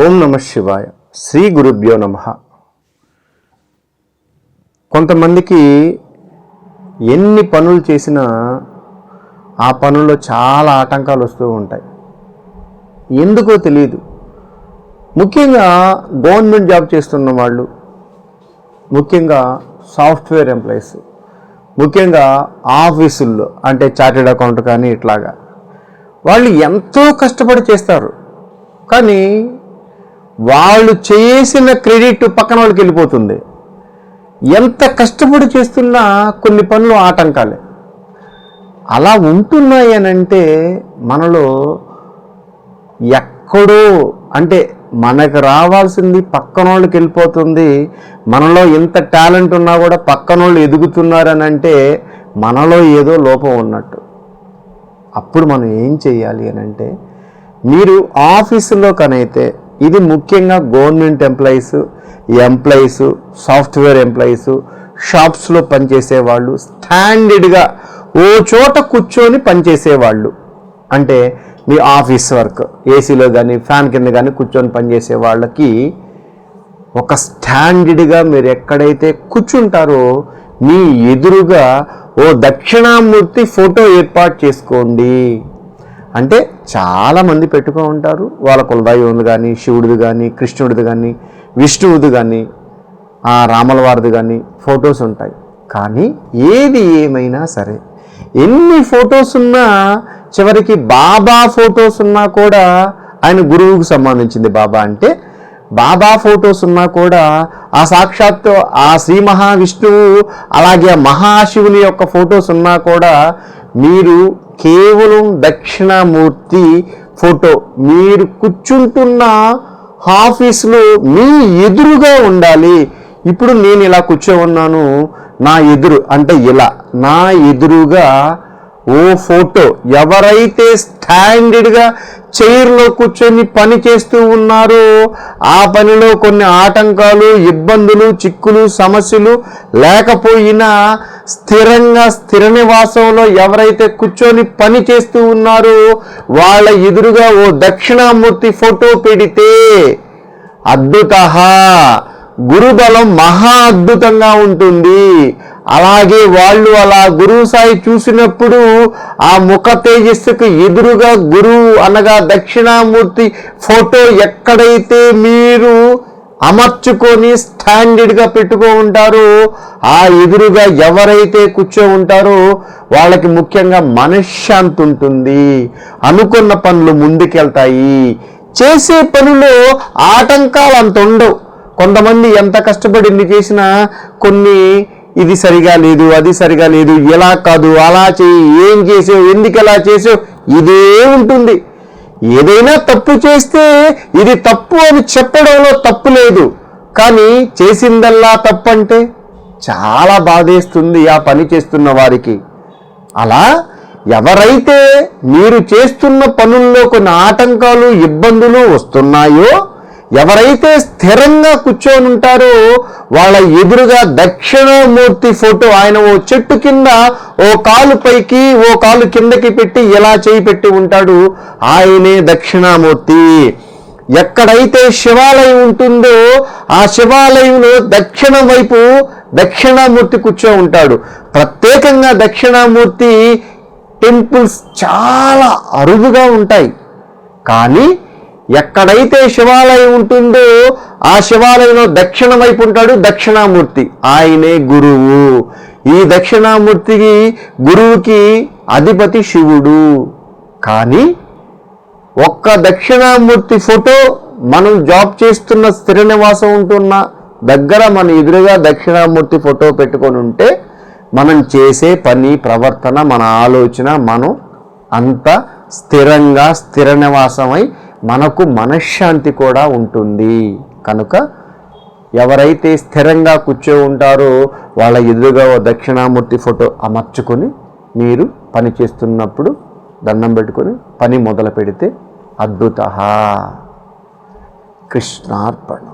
ఓం నమ శివాయ. శ్రీ గురుభ్యో నమ. కొంతమందికి ఎన్ని పనులు చేసినా ఆ పనుల్లో చాలా ఆటంకాలు వస్తూ ఉంటాయి. ఎందుకో తెలియదు ముఖ్యంగా గవర్నమెంట్ జాబ్ చేస్తున్న వాళ్ళు ముఖ్యంగా సాఫ్ట్వేర్ ఎంప్లాయీస్ ముఖ్యంగా ఆఫీసుల్లో అంటే చార్టెడ్ అకౌంట్ కానీ ఇట్లాగా వాళ్ళు ఎంతో కష్టపడి చేస్తారు. కానీ వాళ్ళు చేసిన క్రెడిట్ పక్కన వాళ్ళకి వెళ్ళిపోతుంది. ఎంత కష్టపడి చేస్తున్నా కొన్ని పనులు ఆటంకాలే. అలా ఉంటున్నాయి అని అంటే మనలో ఎక్కడో అంటే మనకు రావాల్సింది పక్కన వాళ్ళకి వెళ్ళిపోతుంది. మనలో ఎంత టాలెంట్ ఉన్నా కూడా పక్కన వాళ్ళు ఎదుగుతున్నారని అంటే మనలో ఏదో లోపం ఉన్నట్టు. అప్పుడు మనం ఏం చేయాలి అని అంటే మీరు ఆఫీసులో కనైతే ఇది ముఖ్యంగా government employees employees software employees షాప్స్లో పనిచేసే వాళ్ళు స్టాండర్డ్గా ఓ చోట కూర్చొని పనిచేసేవాళ్ళు. అంటే మీ ఆఫీస్ వర్క్ ఏసీలో కానీ ఫ్యాన్ కింద కానీ కూర్చొని పనిచేసే వాళ్ళకి ఒక స్టాండర్డ్గా మీరు ఎక్కడైతే కూర్చుంటారో మీ ఎదురుగా ఓ దక్షిణామూర్తి ఫోటో ఏర్పాటు చేసుకోండి. అంటే చాలామంది పెట్టుకో ఉంటారు. వాళ్ళ కులదైవంది కానీ శివుడిది కానీ కృష్ణుడిది కానీ విష్ణువుది కానీ ఆ రాముల వారిది కానీ ఫొటోస్ ఉంటాయి. కానీ ఏది ఏమైనా సరే ఎన్ని ఫొటోస్ ఉన్నా చివరికి బాబా ఫొటోస్ ఉన్నా కూడా ఆయన గురువుకు సంబంధించింది బాబా అంటే బాబా ఫొటోస్ ఉన్నా కూడా ఆ సాక్షాత్తు ఆ శ్రీ మహావిష్ణువు అలాగే మహాశివుని యొక్క ఫొటోస్ ఉన్నా కూడా మీరు కేవలం దక్షిణామూర్తి ఫోటో. మీరు కూర్చుంటున్న ఆఫీస్లో మీ ఎదురుగా ఉండాలి. ఇప్పుడు నేను ఇలా కూర్చో ఉన్నాను నా ఎదురు అంటే ఇలా నా ఎదురుగా ఓ ఫోటో. ఎవరైతే స్టాండర్డ్గా చైర్లో కూర్చొని పని చేస్తూ ఉన్నారో. ఆ పనిలో కొన్ని ఆటంకాలు ఇబ్బందులు చిక్కులు సమస్యలు లేకపోయినా స్థిరంగా స్థిర నివాసంలో ఎవరైతే కూర్చొని పని చేస్తూ ఉన్నారో వాళ్ళ ఎదురుగా ఓ దక్షిణామూర్తి ఫోటో పెడితే అద్భుత గురుబలం మహా అద్భుతంగా ఉంటుంది. అలాగే వాళ్ళు అలా గురువు సాయి చూసినప్పుడు ఆ ముఖ తేజస్సుకు ఎదురుగా గురువు అనగా దక్షిణామూర్తి ఫోటో ఎక్కడైతే మీరు అమర్చుకొని స్టాండర్డ్గా పెట్టుకో ఉంటారో ఆ ఎదురుగా ఎవరైతే కూర్చో ఉంటారో వాళ్ళకి ముఖ్యంగా మనశ్శాంతి ఉంటుంది. అనుకున్న పనులు ముందుకెళ్తాయి. చేసే పనులు ఆటంకాలు అంత ఉండవు. కొంతమంది ఎంత కష్టపడి ఇన్ని చేసినా కొన్ని ఇది సరిగా లేదు అది సరిగా లేదు ఎలా కాదు అలా చేయి ఏం చేసావు ఎందుకు ఎలా చేసావు ఇదే ఉంటుంది. ఏదైనా తప్పు చేస్తే ఇది తప్పు అని చెప్పడంలో తప్పు లేదు. కానీ చేసిందల్లా తప్పు అంటే చాలా బాధేస్తుంది ఆ పని చేస్తున్న వారికి. అలా ఎవరైతే మీరు చేస్తున్న పనుల్లో కొన్ని ఆటంకాలు ఇబ్బందులు వస్తున్నాయో ఎవరైతే స్థిరంగా కూర్చొని ఉంటారో వాళ్ళ ఎదురుగా దక్షిణామూర్తి ఫోటో ఆయన ఓ చెట్టు కింద ఓ కాలు పైకి ఓ కాలు కిందకి పెట్టి ఎలా చేయి పెట్టి ఉంటాడు. ఆయనే దక్షిణామూర్తి. ఎక్కడైతే శివాలయం ఉంటుందో ఆ శివాలయంలో దక్షిణ వైపు దక్షిణామూర్తి కూర్చో ఉంటాడు. ప్రత్యేకంగా దక్షిణామూర్తి టెంపుల్స్ చాలా అరుదుగా ఉంటాయి. కానీ ఎక్కడైతే శివాలయం ఉంటుందో ఆ శివాలయంలో దక్షిణ వైపు ఉంటాడు దక్షిణామూర్తి. ఆయనే గురువు. ఈ దక్షిణామూర్తికి గురువుకి అధిపతి శివుడు. కానీ ఒక్క దక్షిణామూర్తి ఫోటో మనం జాబ్ చేస్తున్న స్థిర నివాసం ఉంటున్న దగ్గర మన ఎదురుగా దక్షిణామూర్తి ఫోటో పెట్టుకొని ఉంటే మనం చేసే పని ప్రవర్తన మన ఆలోచన మనం అంత స్థిరంగా స్థిర నివాసమై మనకు మనశ్శాంతి కూడా ఉంటుంది. కనుక ఎవరైతే స్థిరంగా కూర్చో ఉంటారో వాళ్ళ ఎదురుగా ఓ దక్షిణామూర్తి ఫోటో అమర్చుకొని మీరు పని చేస్తున్నప్పుడు దండం పెట్టుకొని పని మొదలు పెడితే అద్భుత కృష్ణార్పణం.